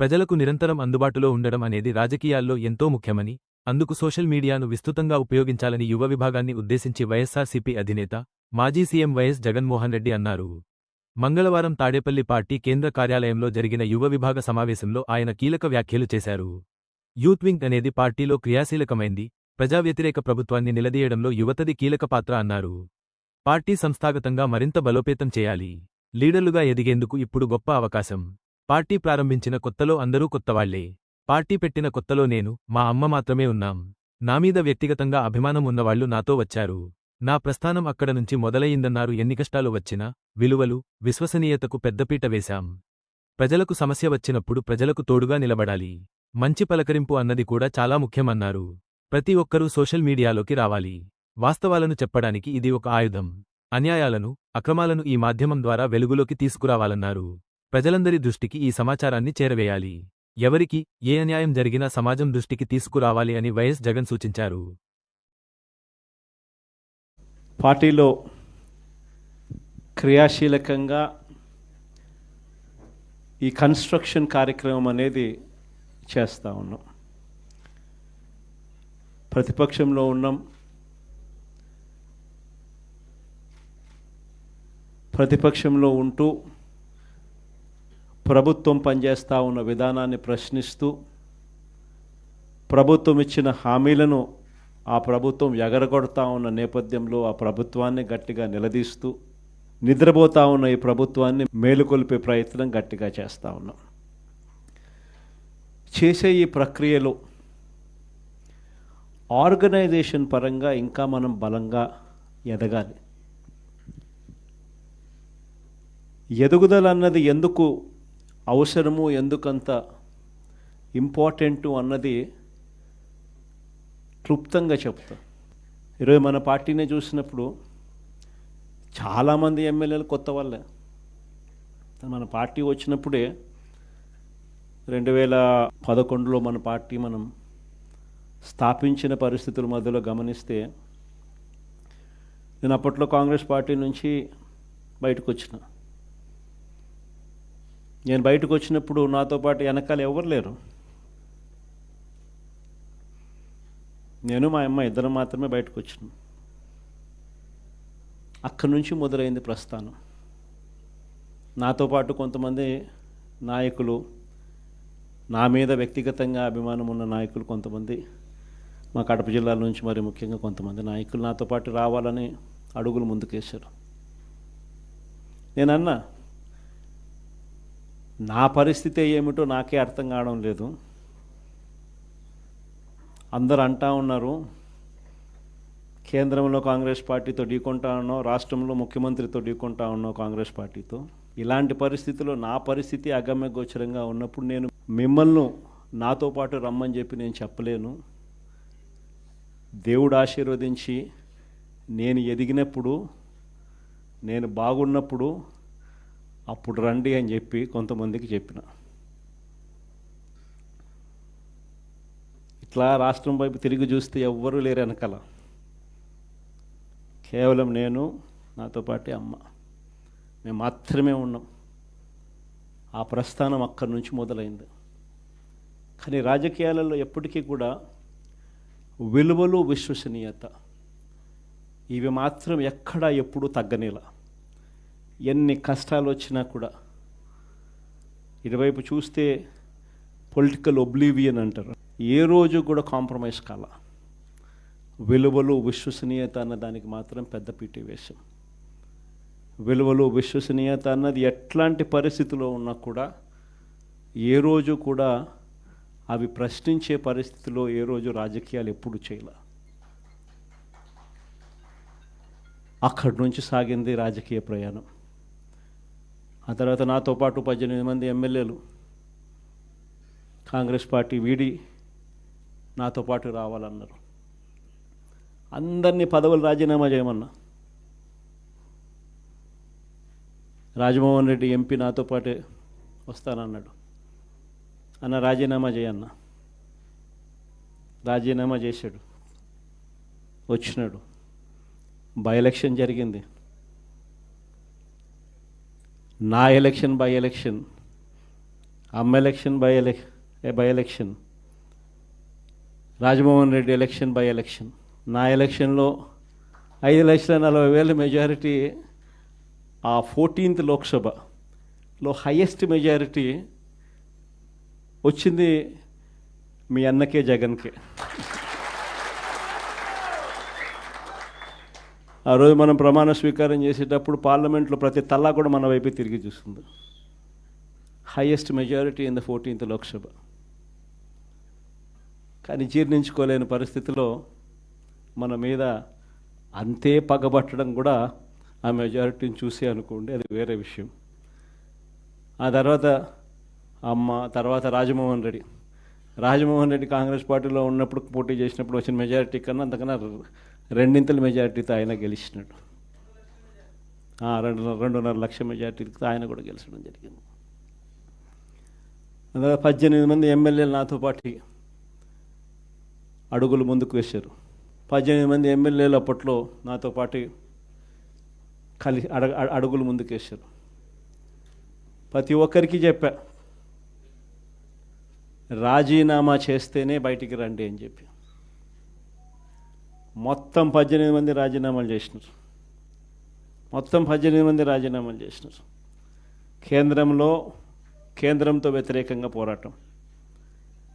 ప్రజలకు నిరంతరం అందుబాటులో ఉండడం అనేది రాజకీయాల్లో ఎంతో ముఖ్యమని అందుకు సోషల్ మీడియాను విస్తృతంగా ఉపయోగించాలని యువ విభాగాన్ని ఉద్దేశించి వైఎస్సార్సీపీ అధినేత మాజీ సీఎం వైఎస్ జగన్మోహన్ రెడ్డి అన్నారు. మంగళవారం తాడేపల్లి పార్టీ కేంద్ర కార్యాలయంలో జరిగిన యువ విభాగ సమావేశంలో ఆయన కీలక వ్యాఖ్యలు చేశారు. యూత్ వింగ్ అనేది పార్టీలో క్రియాశీలకమైంది ప్రజా వ్యతిరేక ప్రభుత్వాన్ని నిలదీయడంలో యువతది కీలక పాత్ర అన్నారు. పార్టీ సంస్థాగతంగా మరింత బలోపేతం చేయాలి లీడర్లుగా ఎదిగేందుకు ఇప్పుడు గొప్ప అవకాశం. పార్టీ ప్రారంభించిన కొత్తలో అందరూ కొత్తవాళ్ళే పార్టీ పెట్టిన కొత్తలో నేను మా అమ్మ మాత్రమే ఉన్నాం. నామీద వ్యక్తిగతంగా అభిమానం ఉన్నవాళ్ళు నాతో వచ్చారు. నా ప్రస్థానం అక్కడ నుంచి మొదలయిందన్నారు ఎన్ని కష్టాలు వచ్చినా విలువలు విశ్వసనీయతకు పెద్దపీట వేశాం. ప్రజలకు సమస్య వచ్చినప్పుడు ప్రజలకు తోడుగా నిలబడాలి. మంచి పలకరింపు అన్నది కూడా చాలా ముఖ్యమన్నారు. ప్రతి ఒక్కరూ సోషల్ మీడియాలోకి రావాలి. వాస్తవాలను చెప్పడానికి ఇది ఒక ఆయుధం. అన్యాయాలను అక్రమాలను ఈ మాధ్యమం ద్వారా వెలుగులోకి తీసుకురావాలన్నారు. ప్రజలందరి దృష్టికి ఈ సమాచారాన్ని చేరవేయాలి. ఎవరికి ఏ అన్యాయం జరిగినా సమాజం దృష్టికి తీసుకురావాలి అని వైఎస్ జగన్ సూచించారు. పార్టీలో క్రియాశీలకంగా ఈ కన్స్ట్రక్షన్ కార్యక్రమం అనేది చేస్తూ ఉన్నాం. ప్రతిపక్షంలో ఉన్నాం. ప్రతిపక్షంలో ఉంటూ ప్రభుత్వం పనిచేస్తూ ఉన్న విధానాన్ని ప్రశ్నిస్తూ ప్రభుత్వం ఇచ్చిన హామీలను ఆ ప్రభుత్వం ఎగరగొడతా ఉన్న నేపథ్యంలో ఆ ప్రభుత్వాన్ని గట్టిగా నిలదీస్తూ నిద్రపోతా ఉన్న ఈ ప్రభుత్వాన్ని మేలుకొల్పే ప్రయత్నం గట్టిగా చేస్తూ ఉన్నాం. చేసే ఈ ప్రక్రియలో ఆర్గనైజేషన్ పరంగా ఇంకా మనం బలంగా ఎదగాలి. ఎదుగుదల అన్నది ఎందుకు అవసరము ఎందుకంత ఇంపార్టెంటు అన్నది క్లుప్తంగా చెప్తా. ఈరోజు మన పార్టీని చూసినప్పుడు చాలామంది ఎమ్మెల్యేలు కొత్త వాళ్ళే. మన పార్టీ వచ్చినప్పుడే రెండు వేల పదకొండులో మన పార్టీ మనం స్థాపించిన పరిస్థితుల మధ్యలో గమనిస్తే నేను అప్పట్లో కాంగ్రెస్ పార్టీ నుంచి బయటకు వచ్చిన నేను బయటకు వచ్చినప్పుడు నాతో పాటు వెనకాల ఎవరు లేరు. నేను మా అమ్మ ఇద్దరం మాత్రమే బయటకు వచ్చినాం అక్కడి నుంచి మొదలైంది ప్రస్థానం. నాతో పాటు కొంతమంది నాయకులు నా మీద వ్యక్తిగతంగా అభిమానం ఉన్న నాయకులు కొంతమంది మా కడప జిల్లాల నుంచి మరి ముఖ్యంగా కొంతమంది నాయకులు నాతో పాటు రావాలని అడుగులు ముందుకేశారు. నేను నా పరిస్థితి ఏమిటో నాకే అర్థం కావడం లేదు. అందరు అంటా ఉన్నారు కేంద్రంలో కాంగ్రెస్ పార్టీతో ఢీకొంటా ఉన్నావు రాష్ట్రంలో ముఖ్యమంత్రితో ఢీకొంటా ఉన్నావు కాంగ్రెస్ పార్టీతో. ఇలాంటి పరిస్థితిలో నా పరిస్థితి అగమ్య గోచరంగా ఉన్నప్పుడు నేను మిమ్మల్ని నాతో పాటు రమ్మని చెప్పి నేను చెప్పలేను. దేవుడు ఆశీర్వదించి నేను ఎదిగినప్పుడు నేను బాగున్నప్పుడు అప్పుడు రండి అని చెప్పి కొంతమందికి చెప్పిన. ఇట్లా రాష్ట్రం వైపు తిరిగి చూస్తే ఎవ్వరూ లేరు వెనకాల. కేవలం నేను నాతో పాటే అమ్మ. మేము మాత్రమే ఉన్నాం. ఆ ప్రస్థానం అక్కడి నుంచి మొదలైంది. కానీ రాజకీయాలలో ఎప్పటికీ కూడా విలువలు విశ్వసనీయత. ఇవి మాత్రం ఎక్కడా ఎప్పుడూ తగ్గనేలా. ఎన్ని కష్టాలు వచ్చినా కూడా. ఇటువైపు చూస్తే పొలిటికల్ ఒబ్లీవియన్ అంటారు. ఏ రోజు కూడా కాంప్రమైజ్ కాల. విలువలు విశ్వసనీయత అన్న దానికి మాత్రం పెద్ద పీటీ వేశాం విలువలు విశ్వసనీయత అన్నది ఎట్లాంటి పరిస్థితిలో ఉన్నా కూడా ఏ రోజు కూడా అవి ప్రశ్నించే పరిస్థితిలో ఏ రోజు రాజకీయాలు ఎప్పుడు చేయాల. అక్కడి నుంచి సాగింది రాజకీయ ప్రయాణం. ఆ తర్వాత నాతో పాటు పద్దెనిమిది మంది ఎమ్మెల్యేలు. కాంగ్రెస్ పార్టీ వీడి నాతో పాటు రావాలన్నారు. అందరినీ పదవులు రాజీనామా చేయమన్నా. రాజమోహన్ రెడ్డి ఎంపీ నాతో పాటే వస్తానన్నాడు. అన్న రాజీనామా చేయన్న. రాజీనామా చేశాడు. వచ్చినాడు. బై ఎలక్షన్ జరిగింది. నా ఎలక్షన్ బై ఎలక్షన్. అమ్మ election by ఎలక్ by election. Rajamohan Reddy election by election. నా ఎలక్షన్లో ఐదు లక్షల నలభై వేల మెజారిటీ ఆ ఫోర్టీన్త్ లోక్సభలో హయ్యెస్ట్ మెజారిటీ వచ్చింది మీ అన్నకే జగన్కే. ఆ రోజు మనం ప్రమాణ స్వీకారం చేసేటప్పుడు పార్లమెంట్లో ప్రతి తల్లా కూడా మన వైపు తిరిగి చూస్తుంది. Highest majority in the fourteenth Lok Sabha. కానీ జీర్ణించుకోలేని పరిస్థితిలో మన మీద అంతే పగబట్టడం కూడా ఆ మెజారిటీని చూసి అనుకోండి అది వేరే విషయం. ఆ తర్వాత అమ్మ తర్వాత రాజమోహన్ రెడ్డి. రాజమోహన్ రెడ్డి కాంగ్రెస్ పార్టీలో ఉన్నప్పుడు పోటీ చేసినప్పుడు వచ్చిన మెజారిటీ కన్నా అంతకన్నా రెండింతల మెజారిటీతో ఆయన గెలిచినాడు. ఆ, రెండు రెండున్నర లక్ష మెజారిటీతో ఆయన కూడా గెలిచడం జరిగింది. పద్దెనిమిది మంది ఎమ్మెల్యేలు నాతో పాటు అడుగులు ముందుకు వేశారు. పద్దెనిమిది మంది ఎమ్మెల్యేలు అప్పట్లో నాతో పాటు కలి అడగ అడుగులు ముందుకు వేశారు. ప్రతి ఒక్కరికి చెప్పా రాజీనామా చేస్తేనే బయటికి రండి అని చెప్పి. మొత్తం పద్దెనిమిది మంది రాజీనామాలు చేసినారు. మొత్తం పద్దెనిమిది మంది రాజీనామాలు చేసినారు. కేంద్రంలో కేంద్రంతో వ్యతిరేకంగా పోరాటం.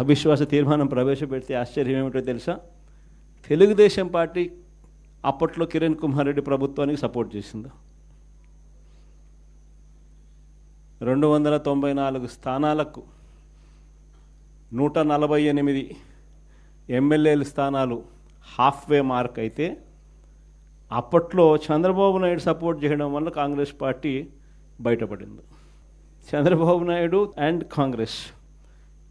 అవిశ్వాస తీర్మానం ప్రవేశపెడితే ఆశ్చర్యం ఏమిటో తెలుసా? తెలుగుదేశం పార్టీ అప్పట్లో కిరణ్ కుమార్ రెడ్డి ప్రభుత్వానికి సపోర్ట్ చేసింది. రెండు వందల తొంభై నాలుగు స్థానాలకు నూట నలభై ఎనిమిది ఎమ్మెల్యేల స్థానాలు హాఫ్ వే మార్క్ అయితే అప్పట్లో చంద్రబాబు నాయుడు సపోర్ట్ చేయడం వల్ల కాంగ్రెస్ పార్టీ బయటపడింది. చంద్రబాబు నాయుడు అండ్ కాంగ్రెస్.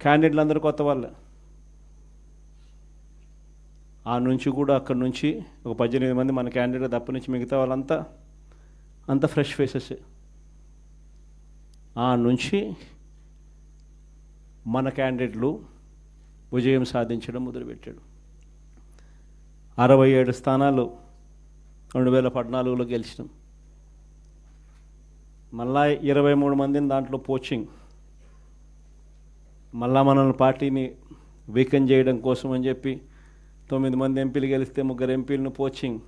క్యాండిడేట్లు అందరూ కొత్త వాళ్ళే. ఆ నుంచి కూడా అక్కడ నుంచి ఒక పద్దెనిమిది మంది మన క్యాండిడేట్ తప్ప నుంచి మిగతా వాళ్ళంతా అంత ఫ్రెష్ ఫేసెస్. ఆ నుంచి మన క్యాండిడేట్లు విజయం సాధించడం మొదలుపెట్టాడు. అరవై ఏడు స్థానాలు రెండు వేల పద్నాలుగులో గెలిచినాం. మళ్ళా ఇరవై మూడు మందిని దాంట్లో పోచింగ్. మళ్ళా మనల్ని పార్టీని వీకెన్ చేయడం కోసం అని చెప్పి తొమ్మిది మంది ఎంపీలు గెలిస్తే ముగ్గురు ఎంపీలను పోచింగ్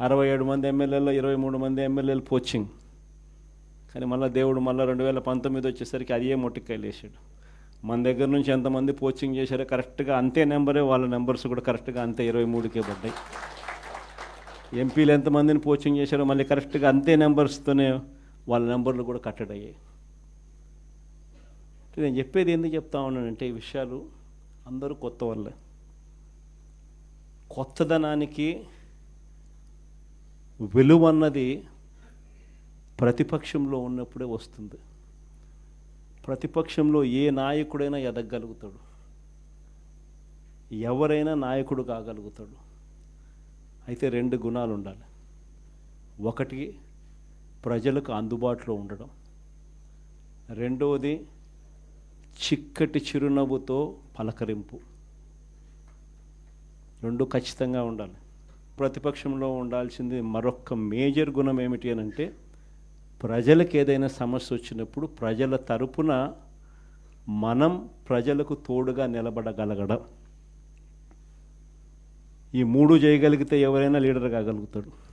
అరవై ఏడు మంది ఎమ్మెల్యేలో ఇరవై మూడు మంది ఎమ్మెల్యేలు పోచింగ్ కానీ మళ్ళీ దేవుడు మళ్ళీ రెండు వేల పంతొమ్మిది వచ్చేసరికి అదే మొట్టికాయలు వేసాడు మన దగ్గర నుంచి ఎంతమంది పోచింగ్ చేశారో కరెక్ట్గా అంతే నెంబరే వాళ్ళ నెంబర్స్ కూడా కరెక్ట్గా అంతే ఇరవై మూడుకే పడ్డాయి. ఎంపీలు ఎంతమందిని పోచింగ్ చేశారో మళ్ళీ కరెక్ట్గా అంతే నెంబర్స్తోనే వాళ్ళ నెంబర్లు కూడా కట్టడయ్యాయి. నేను చెప్పేది ఎందుకు చెప్తా ఉన్నానంటే ఈ విషయాలు అందరూ కొత్త వాళ్ళే. కొత్తదనానికి విలువ అన్నది ప్రతిపక్షంలో ఉన్నప్పుడే వస్తుంది. ప్రతిపక్షంలో ఏ నాయకుడైనా ఎదగలుగుతాడు ఎవరైనా నాయకుడు కాగలుగుతాడు. అయితే రెండు గుణాలు ఉండాలి. ఒకటి ప్రజలకు అందుబాటులో ఉండడం. రెండవది చిక్కటి చిరునవ్వుతో పలకరింపు. రెండు ఖచ్చితంగా ఉండాలి. ప్రతిపక్షంలో ఉండాల్సింది మరొక మేజర్ గుణం ఏమిటి అని అంటే ప్రజలకు ఏదైనా సమస్య వచ్చినప్పుడు ప్రజల తరపున మనం ప్రజలకు తోడుగా నిలబడగలగడం. ఈ మూడు చేయగలిగితే ఎవరైనా లీడర్ కాగలుగుతాడు.